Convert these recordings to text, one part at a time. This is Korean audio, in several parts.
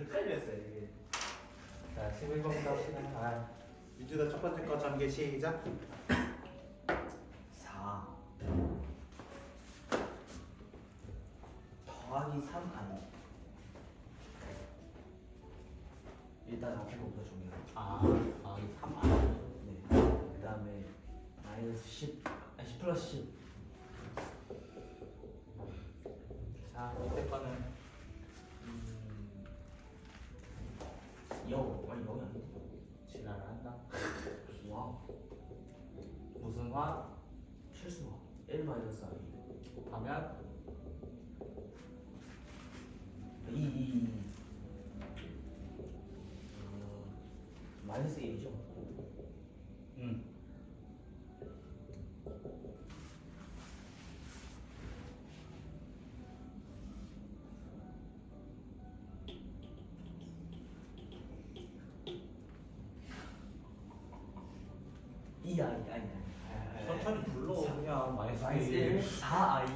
헷갈렸어요 이게. 자 11번부터 합시다. 아, 민주다 첫 번째 거 전개 시작. 4 더하기 3 아니. 일단 거부터 정리해. 아, 아, 이3 아. 네. 그 다음에 마이너스 10, 아니 10 플러스 10. 무슨 화? 실수와 1 마이너스 i. 곱하면 2, 2, 2. 어, 마이너스 1이죠. 음. 이 아이 아니 아니. 천천히 불러 그냥 마이너스 마이너스 1. 1, 4 i.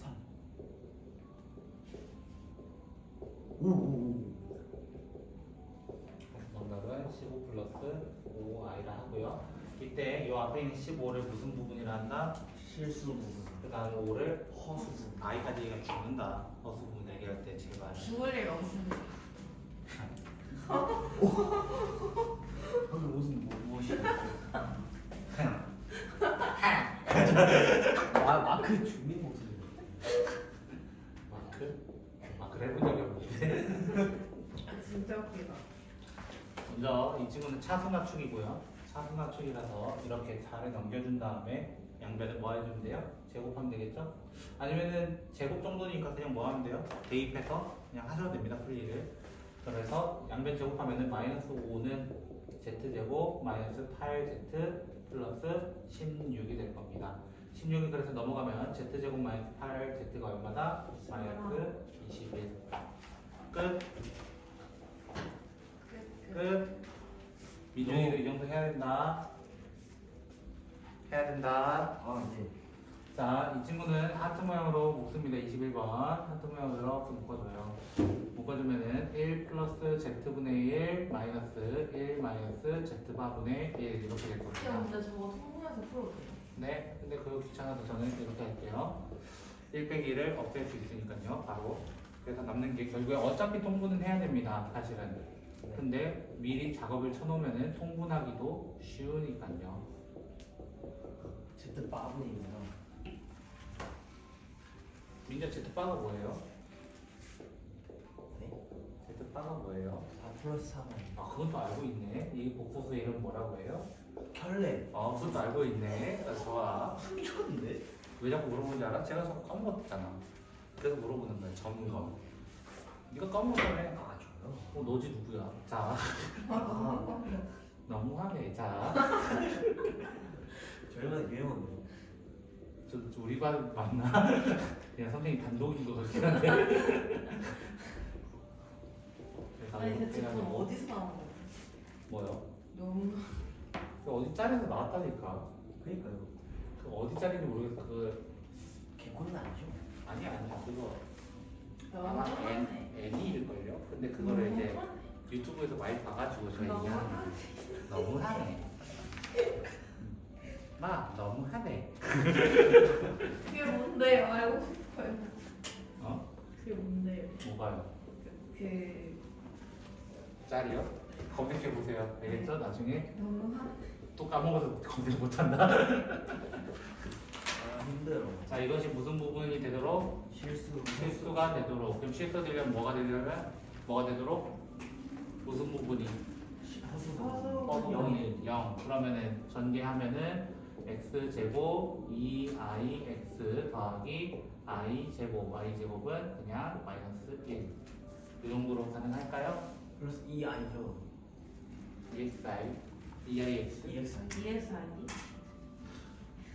3. 오, 오, 오. 정답은 15 플러스 5i라 하고요. 이때 이 앞에 있는 15를 무슨 부분이라 한다? 실수 부분. 그 다음에 5를 허수 부분. 아이까지 얘가 죽는다. 허수 부분 얘기할 때 제발. 죽을 일 없습니다. 방금 무슨 뭐, 무엇이? 아 마크 주민 목소리. 마크? 마크를 해본 적이 없는데. 아, 진짜 웃기다. 먼저 이 친구는 차수 맞추기고요. 차수 맞추기라서 이렇게 4를 넘겨준 다음에 양변을 뭐 해주면 돼요? 제곱하면 되겠죠? 아니면은 제곱 정도니까 그냥 뭐 하면 돼요? 대입해서 그냥 하셔도 됩니다. 풀이를. 그래서 양변 제곱하면은 마이너스 5는 z제곱 마이너스 8z 플러스 16이 될 겁니다. 16이 그래서 넘어가면 z제곱 마이너스 8z가 얼마다? 마이너스 21. 끝. 끝, 끝. 끝. 민준이도 이 정도 해야 된다. 해야 된다. 아 네. 자, 이 친구는 하트 모양으로 묶습니다. 21번. 하트 모양으로 이렇게 묶어줘요. 묶어주면은 1 플러스 z분의 1 마이너스 1 마이너스 z바분의 1 이렇게 될 야, 겁니다. 근데 저거 통분해서 풀어도 돼요? 네, 근데 그거 귀찮아서 저는 이렇게 할게요. 1 빼기 1을 없앨 수 있으니까요, 바로. 그래서 남는 게 결국에 어차피 통분은 해야 됩니다, 사실은. 근데 미리 작업을 쳐놓으면은 통분하기도 쉬우니까요. 제트 빠분입니다. 민자 Z바가 뭐예요? 네. Z바가 뭐예요? 4 플러스 3 아니. 아, 그것도 알고 있네. 이 복소수 이름 뭐라고 해요? 켤레. 어, 그것도 알고 있네. 아, 좋아. 미쳤는데? 왜 자꾸 물어보는지 알아? 제가 자꾸 까먹었잖아. 그래서 물어보는 거야, 점검. 네가 까먹었네. 아 저요? 어, 너지 누구야? 자, 아 너무하네. 자, 저희만 유행어네요. 저, 저 우리 반 맞나? 그냥 선생님 단독인 것 같긴 한데. 아니, 대체 그건 해가지고 어디서 나온 거예요? 뭐요? 너무. 그 어디 짤에서 나왔다니까. 그러니까요. 그 어디 짤인지 모르겠어. 그 개콘은 아니죠? 아니 아니야 그거 아마 애, 하네. 애니일 걸요? 근데 그거를 이제. 유튜브에서 많이 봐가지고 너무 저희가 하네. 너무하네 마 너무하네 그게 뭔데요? 알고 싶어요. 어? 그게 뭔데요? 뭐가요? 그 짤이요? 검색해 보세요 알겠죠? 나중에 너무 하네. 또 까먹어서 검색 못한다 아 힘들어. 자 이것이 무슨 부분이 되도록? 실수. 실수가 되도록 그럼 실수 되려면 뭐가 되려면? 뭐가 되도록? 무슨 부분이? 허수 허수. 어, 부분이 0 그러면은 전개하면은 x 제곱 2ix 더하기 i 제곱 y 제곱은 그냥 마이너스 1. 이 정도로 가능할까요? 플러스 2 아니죠? EXI, EIX. EX 아니.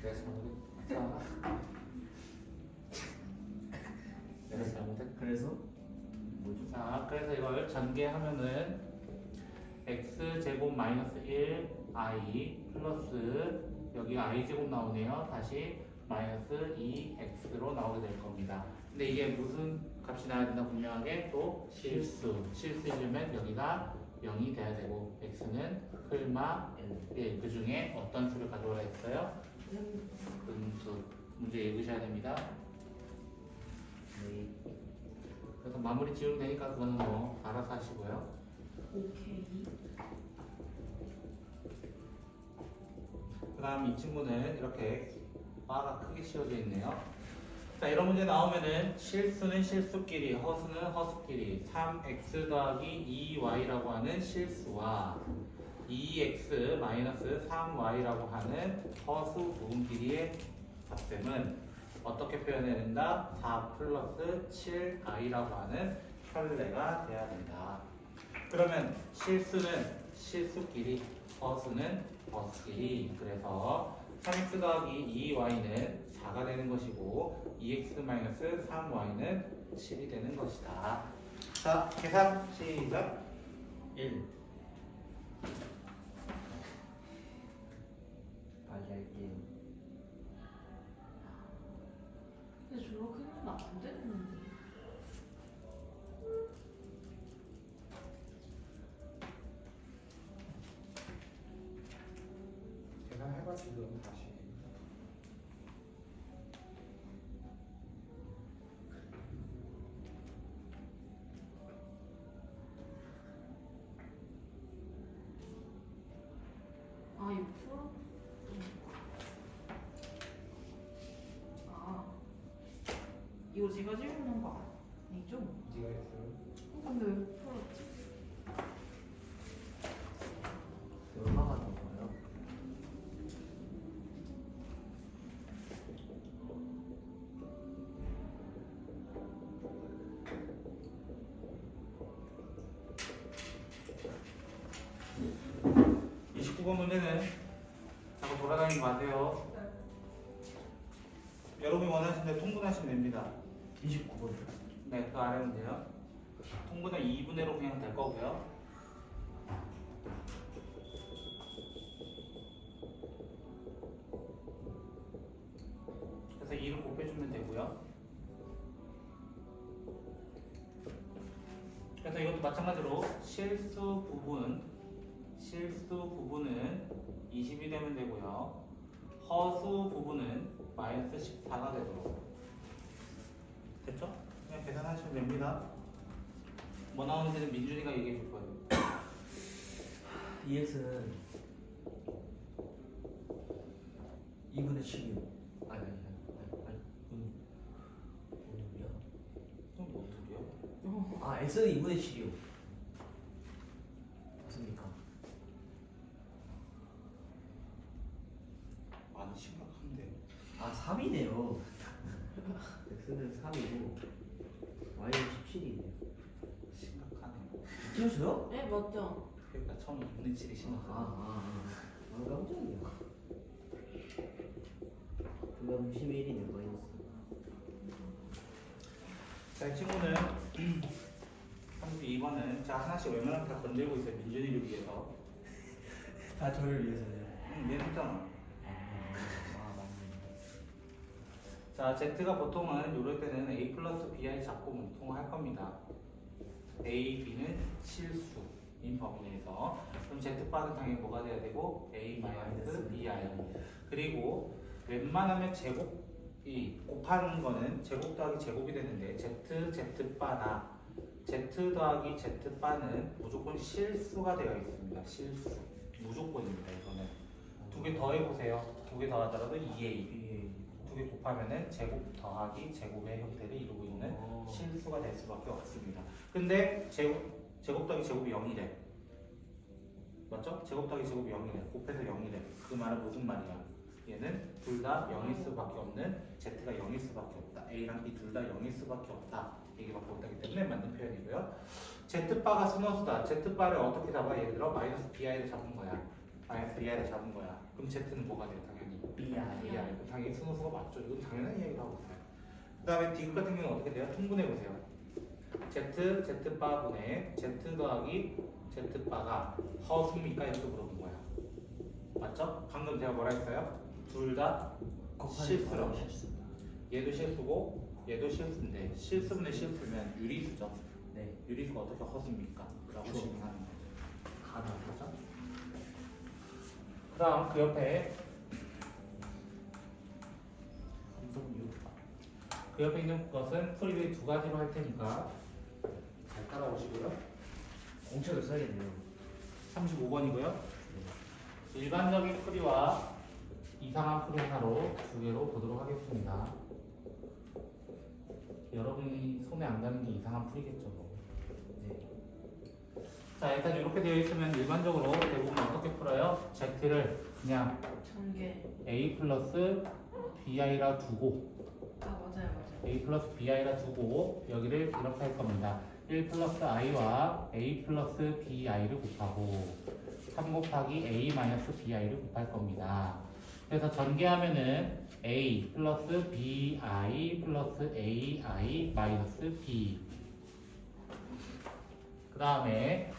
내가 잘못했. 내가 잘못했. 그래서 뭐죠? 자, 그래서 이걸 전개하면은 x 제곱 마이너스 1 i 플러스 여기 i 제곱 나오네요. 다시 마이너스 2x로 나오게 될 겁니다. 근데 이게 무슨 값이 나야 된다 분명하게 또 실수. 실수이려면 여기가 0이 돼야 되고 x는 N 1. 그 중에 어떤 수를 가져오라 했어요? 음수. 문제 읽으셔야 됩니다. 네 그래서 마무리 지우면 되니까 그거는 뭐 알아서 하시고요. 오케이. 그 다음 이 친구는 이렇게 바가 크게 씌워져 있네요. 자, 이런 문제 나오면은 실수는 실수끼리, 허수는 허수끼리, 3x 더하기 2y라고 하는 실수와 2x 마이너스 3y라고 하는 허수 부분끼리의 합셈은 어떻게 표현해야 된다? 4 플러스 7i라고 하는 편례가 돼야 된다. 그러면 실수는 실수끼리, 허수는 허수끼리. 그래서 3x 더하기 2y는 4가 되는 것이고 2x 마이너스 3y는 7이 되는 것이다. 자, 계산 시작. 1. 다시 할게요 근데 저렇게 하면 안 되는데. 계산해봐 지금 다시. 아, 이거 풀어? 아. 이거 제가 질문한 거 아니죠? 네가 했어요. 어, 근데 왜 풀었지? 얼마가? 이 29번 문제는 네, 그 아래 문제요. 통분은 2분의 1로 그냥 될 거고요. 그래서 2를 곱해주면 되고요. 그래서 이것도 마찬가지로 실수 부분, 실수 부분은 20이 되면 되고요. 허수 부분은 마이너스 14가 되도록. 됐죠? 그냥 계산하시면 됩니다. 뭐 나오는지는 민준이가 얘기해 줄 거예요. EX는 2분의 7이요 아니 아니 아니 아니 음. 뭔 소리야? 그럼 뭔 소리야? 아 X는 2분의 7이요 맞습니까? 많이 심각한데. 아 3이네요 X는 3이고 Y는 17이네요 심각하네. 진짜요? 네, 맞죠? 그러니까 처음 2분의 7이 아, 심각하네. 아, 아, 아, 깜짝이야. 그럼 11이네, 마이너스. 자, 이 친구는 32번은 제가 하나씩 웬만하면 다 건들고 있어요. 민준이를 위해서. 다 저를 위해서요. 응, 얘 했잖아. 아, 아, 맞네. 자, Z가 보통은 이럴 때는 A 플러스 BI 잡고 문통할 겁니다. A, B는 실수인 범위 내에서 그럼 Z바는 당연히 뭐가 돼야 되고 A 마이너스 BI 그리고 웬만하면 제곱이 곱하는 거는 제곱 더하기 제곱이 되는데 Z, Z바나 Z 더하기 Z바는 무조건 실수가 되어 있습니다. 실수. 무조건입니다. 이거는. 두 개 더해보세요. 두 개 더하더라도 2A. 이게 두개 곱하면은 제곱 더하기 제곱의 형태를 이루고 있는 어. 실수가 될 수밖에 없습니다. 근데 제곱, 제곱 더하기 제곱이 0이래. 맞죠? 제곱 더하기 제곱이 0이래. 곱해서 0이래. 그 말은 무슨 말이야? 얘는 둘 다 0일 수밖에 없는 Z가 0일 수밖에 없다. A랑 B 둘 다 0일 수밖에 없다. 얘기밖에 못하기 때문에 맞는 표현이고요. Z바가 순호수다. Z바를 어떻게 잡아? 예를 들어 마이너스 BI를 잡은 거야. 마이너스 BI를 잡은 거야. 그럼 Z는 뭐가 돼? 당연히 BI. BI. 당연히 순호수가 맞죠. 이건 당연한 이야기를 하고 있어요. 그 다음에 디귿 같은 경우는 어떻게 돼요? 통분해 보세요. Z, Z바 분의 Z 더하기 Z바가 허수입니까? 이렇게 물어본 거야. 맞죠? 방금 제가 뭐라 했어요? 둘 다 실수라고. 얘도 실수고 얘도 실수인데 실수분의 실수면 유리수죠. 네. 유리수가 어떻게 허수입니까? 라고 그렇죠. 질문하는 거죠. 가능하죠? 그 다음 그 옆에 6. 그 옆에 있는 것은 풀이를 두 가지로 할 테니까 잘 따라오시고요. 공책을 써야겠네요. 35번이고요. 일반적인 풀이와 이상한 풀이 하나로 두 개로 보도록 하겠습니다. 여러분이 손에 안 가는 게 이상한 풀이겠죠. 뭐. 네. 자 일단 이렇게 되어 있으면 일반적으로 대부분 어떻게 풀어요? Z를 그냥 전개. A 플러스 BI라 두고 아 맞아요 맞아요. A 플러스 BI라 두고 여기를 이렇게 할 겁니다. 1 플러스 I와 A 플러스 BI를 곱하고 3 곱하기 A 마이너스 BI를 곱할 겁니다. 그래서 전개하면은 A 플러스 BI 플러스 AI 마이너스 B 그 다음에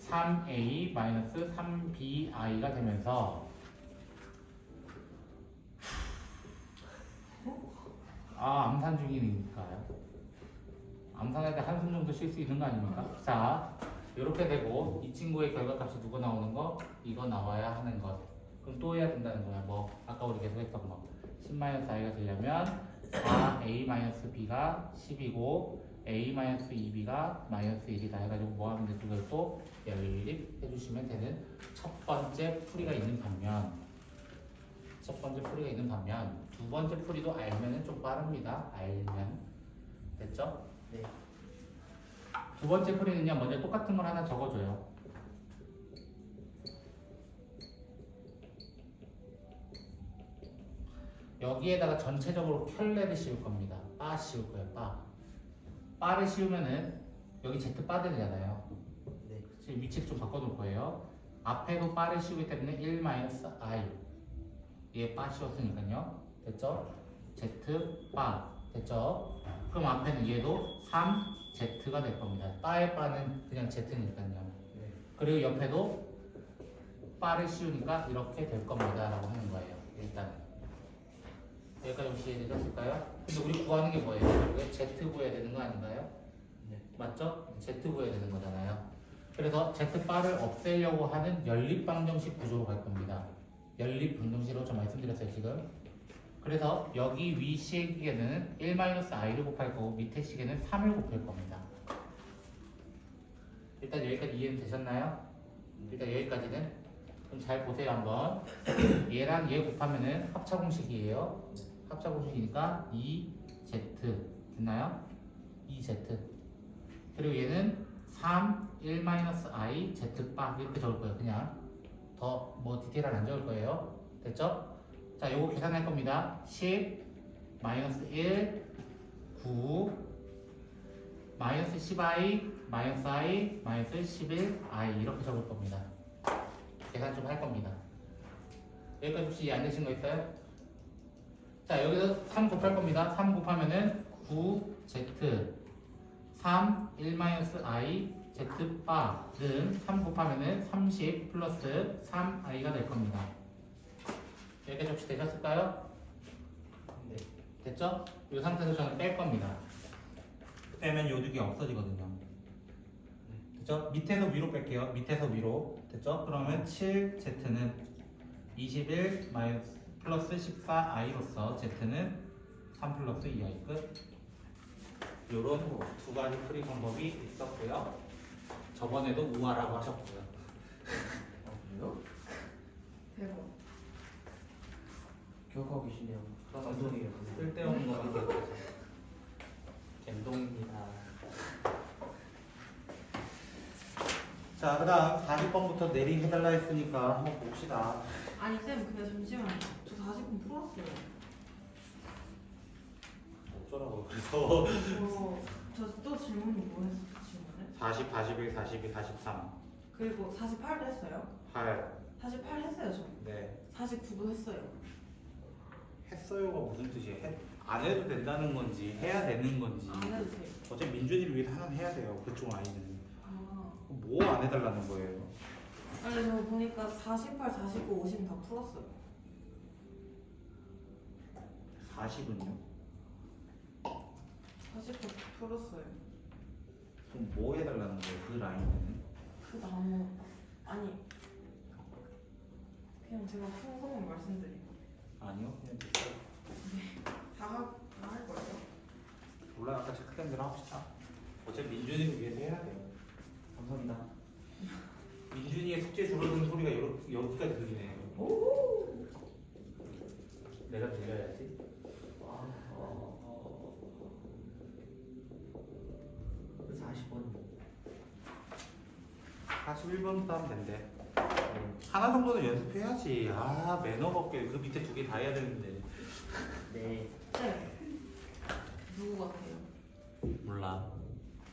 3A 마이너스 3BI가 되면서 아 암산 중이니까요. 암산할 때 한숨 정도 쉴 수 있는 거 아닙니까? 자, 이렇게 되고 이 친구의 결과값이 누가 나오는 거? 이거 나와야 하는 것. 그럼 또 해야 된다는 거야. 뭐 아까 우리 계속 했던 거. 10-i가 되려면 4a-b가 10이고 a-2b가 마이너스 1이다 해가지고 뭐 하면 돼? 그걸 또 연립해 주시면 되는 첫 번째 풀이가 있는 반면 첫 번째 풀이가 있는 반면 두 번째 풀이도 알면은 좀 빠릅니다. 알면 됐죠? 네. 두 번째 풀이는요 먼저 똑같은 걸 하나 적어줘요. 여기에다가 전체적으로 켤레를 씌울 겁니다. 빠 씌울 거예요. 빠. 빠를 씌우면은 여기 Z 빠 되잖아요. 네. 지금 위치를 좀 바꿔놓을 거예요. 앞에도 빠를 씌우기 때문에 1 얘빠 씌웠으니까요. 됐죠? z 빠 됐죠? 그럼 앞에는 얘도 3 z가 될 겁니다. 빠의 빠는 그냥 z니까요. 네. 그리고 옆에도 빠를 씌우니까 이렇게 될 겁니다 라고 하는 거예요. 일단 여기까지 혹시 이해되셨을까요? 근데 우리 구하는 게 뭐예요? 왜 z 구해야 되는 거 아닌가요? 네. 맞죠? Z 구해야 되는 거잖아요. 그래서 Z 바를 없애려고 하는 연립 방정식 구조로 갈 겁니다. 연립 방정식으로 좀 말씀드렸어요 지금. 그래서 여기 위 시계는 1-i를 곱할 거고 밑에 시계는 3을 곱할 겁니다. 일단 여기까지 이해는 되셨나요? 일단 여기까지는 그럼 잘 보세요 한번. 얘랑 얘 곱하면은 합차 공식이에요. 합차 공식이니까 2z 됐나요? 2z 그리고 얘는 3, 1-i, z바 이렇게 적을 거예요. 그냥 더 뭐 디테일을 안 적을 거예요. 됐죠? 자, 요거 계산할 겁니다. 10, 마이너스 1, 9, 마이너스 10i, 마이너스 i, 마이너스 11i 이렇게 적을 겁니다. 계산 좀 할 겁니다. 여기까지 혹시 이해 안 되신 거 있어요? 자, 여기서 3 곱할 겁니다. 3 곱하면은 9z 3, 1-i, z바 는 3 곱하면은 30 플러스 3i가 될 겁니다. 여기까지 혹시 되셨을까요? 네. 됐죠? 이 상태에서 저는 뺄 겁니다. 빼면 요두개 없어지거든요. 됐죠? 밑에서 위로 뺄게요. 밑에서 위로. 됐죠? 그러면 7z는 21 마이너스 플러스 14i로서 z는 3 플러스 2i 끝. 요런 두 가지 풀이 방법이 있었고요. 저번에도 우아라고 하셨고요. 아, 그래요? 대박. 기억하고 계시네요. 감동이에요. 쓸데없는 거는 기억하죠. 갬동입니다. 자, 그 다음 40번부터 내리 해달라 했으니까 한번 봅시다. 아니 쌤 근데 잠시만요. 저 40분 풀었어요. 어쩌라고 그래서 저저 또 질문이 뭐였어? 질문을? 40, 41, 42, 43, 그리고 48도 했어요. 8, 48 했어요 저. 네. 49도 했어요. 했어요가 무슨 뜻이에요? 해, 안 해도 된다는 건지 해야 되는 건지 안 해도 돼요. 어차피 민준이를 위해서 하나는 해야 돼요. 그쪽 아이는 아. 뭐 안 해달라는 거예요? 아니 저 보니까 48, 49, 50 다 풀었어요. 40은요? 40% 풀었어요. 그럼 뭐 해달라는 거예요? 그 라인은? 그 나무 아니 그냥 제가 푼 것만 말씀드리고 아니요 그냥 됐어요 다할 거예요. 몰라 아까 체크된 대로 합시다 어차피 민준이를 위해서 해야 돼요 감사합니다. 민준이의 숙제 줄어드는 소리가 여기, 여기까지 들리네 내가 들려야지 아, 어, 어. 40번. 41번부터 하면 된대 하나 정도는 연습해야지 아 매너가 없게 그 밑에 두 개 다 해야 되는데 네. 네. 누구 같아요? 몰라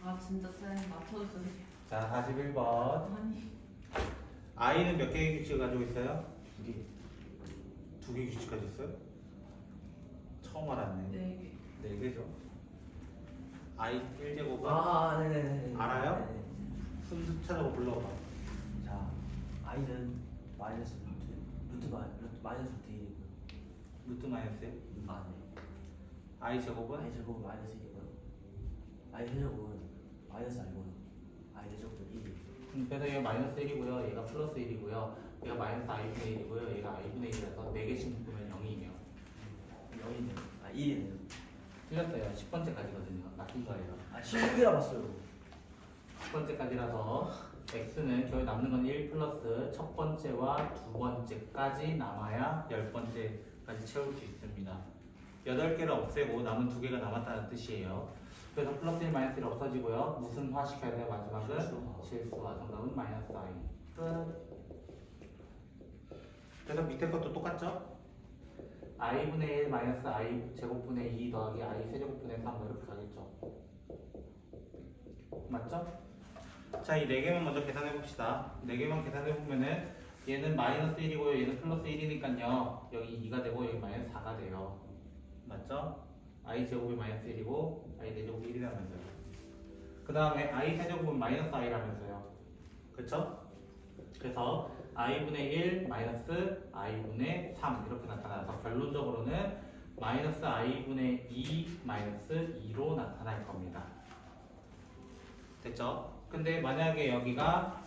아 진짜 쌤 맞춰주세요. 자 41번 아니 아이는 몇 개의 규칙을 가지고 있어요? 두 개. 두 개의 규칙 가지고 있어요? 처음 알았네 네 개. 네 개죠 아이 1제곱은 아, 네네네. 알아요? 네네. 순수 찾아고 불러봐 자, i는 마이너스 루트, 루트 마, 루트 마이너스 루트 1이고요. 루트 마이너스 아, 네. 아이 제곱은 i 제곱 마이너스 1이고요. i 세제곱은 마이너스 i고요. i 제곱은 1이에요. 음, 그래서 얘가 마이너스 1이고요 얘가 플러스 1이고요 얘가 마이너스 i분의 1이고요 얘가 i분의 1이라서 4개씩 묶으면 0이에요 0이네요. 아, 1이네요. 틀렸어요 10번째까지거든요 낚인 거예요 아, 16이라 봤어요. 10번째까지라서 x는 결국 남는 건 1 플러스 첫 번째와 두 번째까지 남아야 열 번째까지 채울 수 있습니다. 8개를 없애고 남은 두 개가 남았다는 뜻이에요. 그래서 플러스 1 마이너스 1 없어지고요. 무슨 화 시켜야 돼요? 마지막은. 실수화. 정답은 마이너스 i. 끝. 그래서 밑에 것도 똑같죠? i분의 1 마이너스 i 제곱분의 2 더하기 i 세제곱분의 3 이렇게 가겠죠? 맞죠? 자, 이네 개만 먼저 계산해 봅시다. 네 개만 계산해 보면은 얘는 마이너스 1이고요. 얘는 플러스 1이니까요. 여기 2가 되고 여기 마이너스 4가 돼요. 맞죠? i 제곱이 마이너스 1이고 i 제곱이 1이라면서요. 그 다음에 i 세제곱은 마이너스 i라면서요. 그쵸? 그래서 i분의 1 마이너스 i분의 3 이렇게 나타나서 결론적으로는 마이너스 i분의 2 마이너스 2로 나타날 겁니다. 됐죠? 근데 만약에 여기가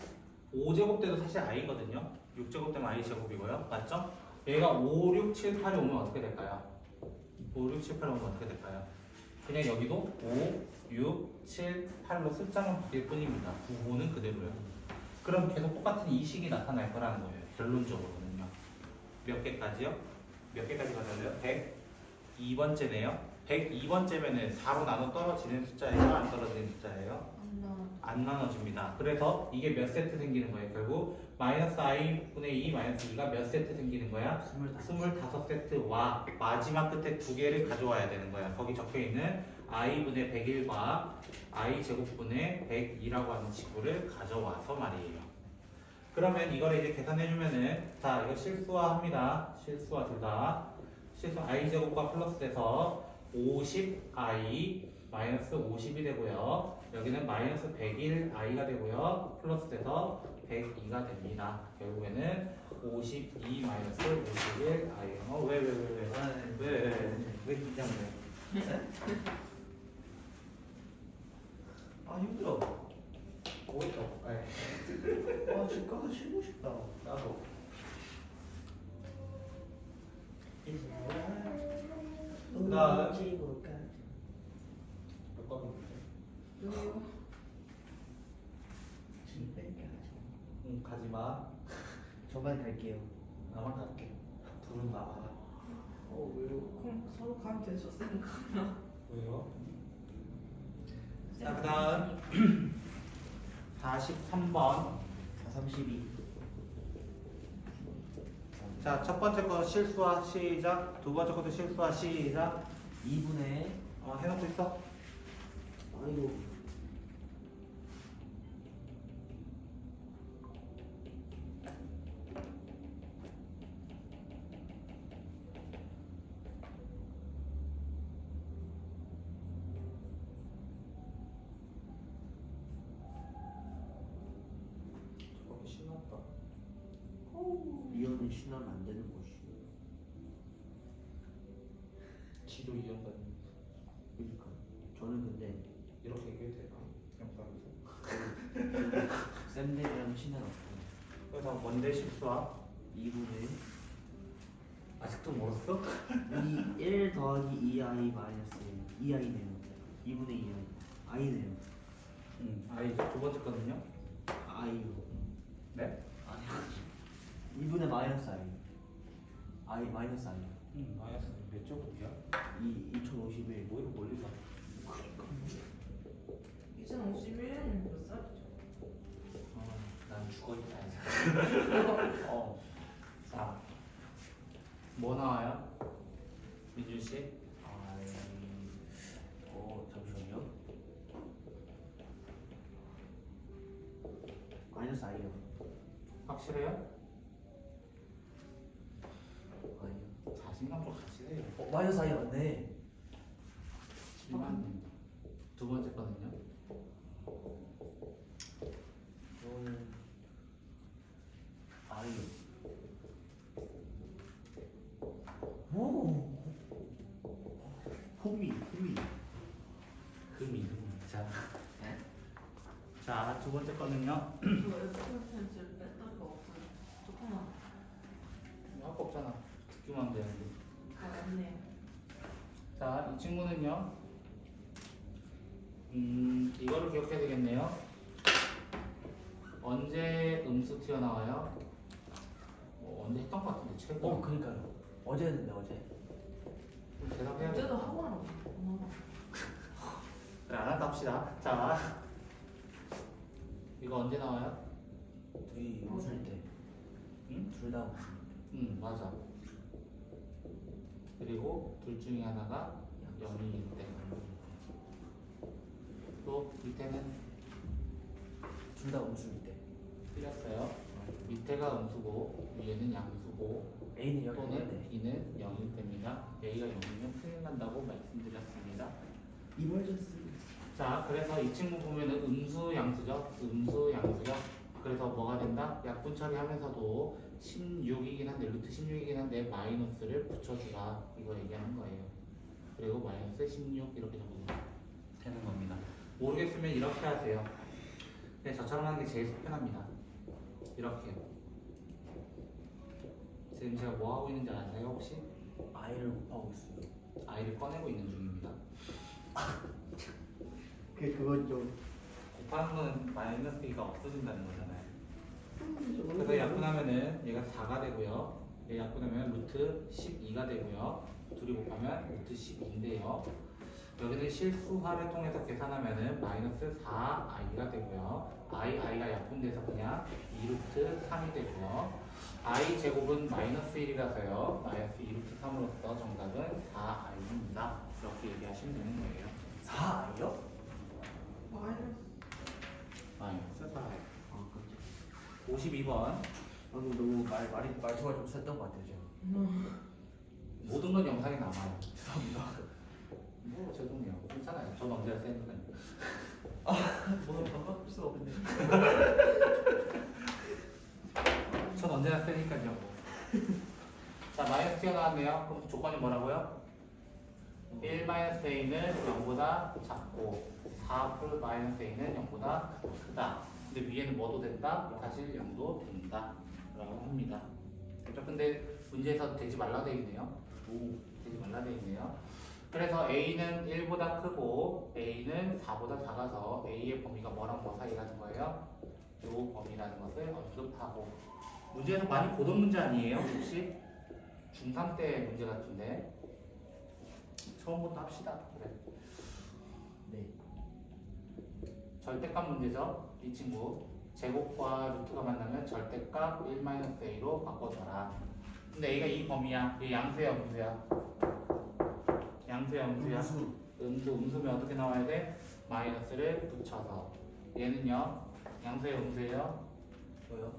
5제곱 돼도 사실 i거든요. 6제곱 되면 i 제곱이고요. 맞죠? 얘가 5, 6, 7, 8이 오면 어떻게 될까요? 5, 6, 7, 8이 오면 어떻게 될까요? 그냥 여기도 5, 6, 7, 8로 숫자만 바뀔 뿐입니다. 부호는 그대로요. 그럼 계속 똑같은 이 식이 나타날 거라는 거예요. 결론적으로는요. 몇 개까지요? 몇 개까지 가져요? 102번째네요. 102번째면은 4로 나눠 떨어지는 숫자예요? 안 떨어지는 숫자예요? 안나 안 나눠집니다. 그래서 이게 몇 세트 생기는 거예요? 결국 마이너스 i분의 2 마이너스 2가 몇 세트 생기는 거야? 25. 25세트와 마지막 끝에 두 개를 가져와야 되는 거야. 거기 적혀 있는 i분의 101과 i 제곱분의 102라고 하는 지구를 가져와서 말이에요. 그러면 이거를 이제 계산해 주면은 자 이거 실수화합니다. 실수화 둘 다. 실수 i 제곱과 플러스 돼서 50i 마이너스 50이 되고요. 여기는 마이너스 101 i가 되고요. 플러스 돼서 102가 됩니다. 결국에는 52 마이너스 51 i. 어, 왜, 왜, 왜, 왜? 아, 네. 왜, 왜, 왜, 왜 긴장돼? 아, 힘들어. 오이도 아, 집 가서 쉬고 싶다. 나도 그다음. 몇 번인데? 여기요. 집에 가죠. 응, 가지 마. 저만 갈게요. 나만 갈게. 둘은 나와. 어, 왜요? 그럼 서로 가면 되죠 쌤 가면. 왜요? 자, 그 다음 43번. 4, 32. 자, 첫 번째 거 실수화 시작. 두 번째 것도 실수화 시작. 2분의, 어, 해놓고 있어. 아이고. 너무 신났다 신하면 안 되는 곳이에요. 기도 이연관 그러니까 저는 근데 이렇게 얘기해도 되나? 영상에서 쌤들이랑 친한 없고 그래서 뭔데 실수와 2분의 아직도 멀었어? 2, 1 더하기 2i 마이너스 2i네요 2분의 2i i네요 응. 아 이제 두 번째 거든요. i요 네? 아니 2분의 마이너스 i i 마이너스 i 응 마이너스 몇 제곱이야? 2 2051 뭐 이렇게 멀리 가? 2051년 몇 살이죠? 어, 난 죽어 있다. 어. 자, 뭐 나와요? 민준 씨? i 어 잠시만요 마이너스 i요 확실해요? 자신감 좀 가지세요. 어 마이너스 i 맞네 7만 두 번째 거든요. 저는 i요 오 호미 호미 금이. 자, 자, 두 번째 거는요. 저 F 펜슬 뺐던 거 없어요. 조금만. 할거 없잖아. 듣기만 하면 되는데. 아, 맞네요. 자, 이 친구는요. 음, 이거를 기억해야 되겠네요. 언제 음수 튀어나와요? 뭐 언제 했던 것 같은데 최근. 어 그니까요 어제 했는데 어제 대답해야 돼. 어제도 하고 나서 엄마가 그래, 안 한다 합시다. 자, 이거 언제 나와요? 둘이 웃을 때 응? 둘다 웃을 응, 맞아. 그리고 둘 중에 하나가 0이일 때. 또 밑에는 둘다 웃을 때 틀렸어요. 밑에가 음수고 위에는 양수고 A는 여기 또는 있는데 B는 0일 때입니다. A가 0이면 큰일 난다고 말씀드렸습니다. 이멀전스 자, 그래서 이 친구 보면은 음수 양수죠. 음수 양수죠. 그래서 뭐가 된다? 약분 처리하면서도 16이긴 한데 루트 16이긴 한데 마이너스를 붙여주라 이거 얘기하는 거예요. 그리고 마이너스 16 이렇게 적으면 되는 겁니다. 모르겠으면 이렇게 하세요. 그냥 저처럼 하는 게 제일 속편합니다. 이렇게. 지금 제가 뭐 하고 있는지 아세요 혹시? I를 곱하고 있어요 아이를 꺼내고 있는 중입니다. 그 그건 좀 곱하는 건 마이너스 2가 없어진다는 거잖아요. 그래서 약분하면은 얘가 4가 되고요. 얘 약분하면 루트 12가 되고요. 둘이 곱하면 루트 12인데요. 여기는 실수화를 통해서 계산하면은 마이너스 4i가 되고요. i, i가 약분돼서 그냥 2루트 3이 되고요. i 제곱은 마이너스 1이라서요. 마이너스 2루트 3으로서 정답은 4i입니다. 이렇게 얘기하시면 되는 거예요. 4I요? 마이너스. 마이너스 4i. 아 깜짝 52번. 방금 너무 말, 말이 말투가 좀 셌던 것 같아요 지금 모든 건 영상에 남아요. 죄송합니다 뭐 죄송해요. 괜찮아요. 전 언제나 세니까요. 오늘 반박할 수가 없네 전 언제나 세니까요. 뭐. 자 마이너스 튀어나왔네요. 그럼 조건이 뭐라고요? 1 마이너스 a는 0보다 작고 4 플러스 마이너스 a는 0보다 크다. 근데 위에는 뭐도 된다? 사실 0도 된다. 라고 합니다. 그렇죠? 근데 문제에서 되지 말라 돼 있네요. 오 되지 말라 돼 있네요. 그래서 A는 1보다 크고 A는 4보다 작아서 A의 범위가 뭐랑 뭐 사이라는 거예요? 요 범위라는 것을 언급하고 문제에서 많이 보던 문제 아니에요? 혹시? 중3 때 문제 같은데 처음부터 합시다. 그래. 네 절대값 문제죠. 이 친구 제곱과 루트가 만나면 절대값 1-a로 바꿔줘라. 근데 A가 이 범위야. 얘 양수야, 음수야? 양수야, 음수야? 음수 음수, 음수면 어떻게 나와야 돼? 마이너스를 붙여서 얘는요 양수예요 음수예요? 뭐요?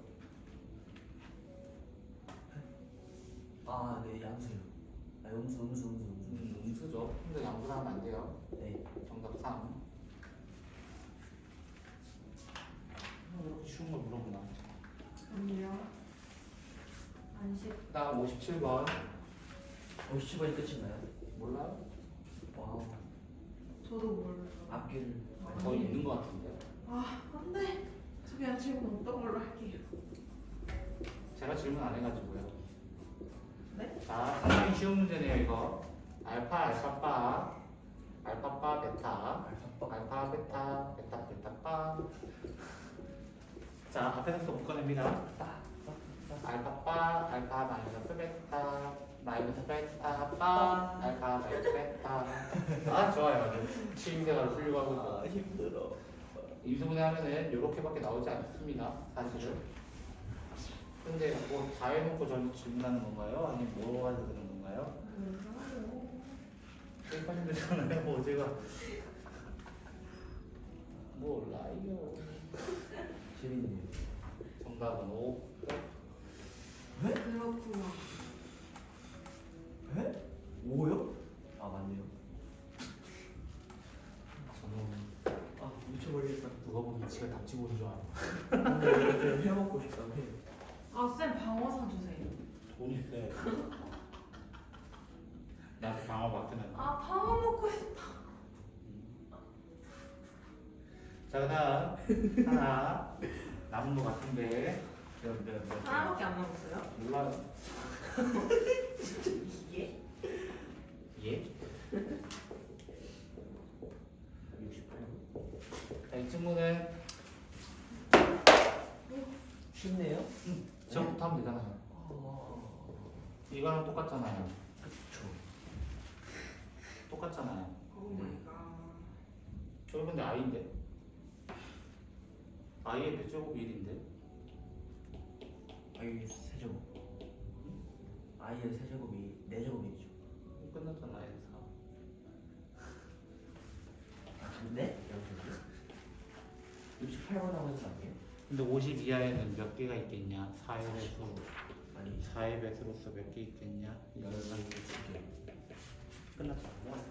아 네 양수요 아 음수 음수 음수 음수 음, 음수죠 근데 양수로 하면 안 돼요 네 정답 3 쉬운 걸 물어보나 아니요. 안식. 그 다음 57번 50번이 끝인가요? 몰라요? 저도 몰라요. 앞길을 거의 있는 것 같은데. 아, 안 돼. 저 그냥 질문 없던 걸로 할게요. 제가 질문 안 해가지고요. 네? 자, 상당히 쉬운 문제네요, 이거. 알파, 알파바, 알파바, 베타, 알파바 알파, 베타, 베타, 베타 바. 자, 앞에서부터 묶어냅니다. 알파바, 알파 마이너스 베타, 마이너스 베타, 바, 알파 마이너스 베타. 아, 좋아요. 취임새가 훌륭하고. 아 힘들어 인수분해 하면은 이렇게밖에 나오지 않습니다. 사실은. 근데 뭐 다 해놓고 저는 질문하는 건가요? 아니면 뭐 가지고 그런 건가요? 몰라요. 일반인 되잖아요. 뭐 제가 몰라요. 재 밌네요 정답은 5. 그렇구나. 에? 5요? 아 맞네요 저는 아 미쳐버리겠다 누가 보면 지가 답지고 온 줄 알아. 오늘 회 먹고 싶다며 아, 쌤 방어선 주세요. 돈이 세. 나한테 방어 맡으면. 아, 방어 먹고 싶다. 자 그다음 하나 남은 것 같은데 몇, 몇, 몇, 하나밖에 안 남았어요? 몰라요. 이게? 예? 68 자, 이 친구는 쉽네요? 저부터 하면 되잖아요. 어... 이거랑 똑같잖아요. 그쵸 똑같잖아요. 오 마이 갓. 저기 근데 i인데? I의 몇 제곱이 1인데? 아이 세제곱 아이의 세제곱이 4제곱이죠 끝났잖아 i 4아 근데? 68번 하고 있는 거 아니에요? 근데 50 이하에는 몇 개가 있겠냐? 4의 배수 아니 4의 배수로서 몇 개 있겠냐? 12개 끝났잖아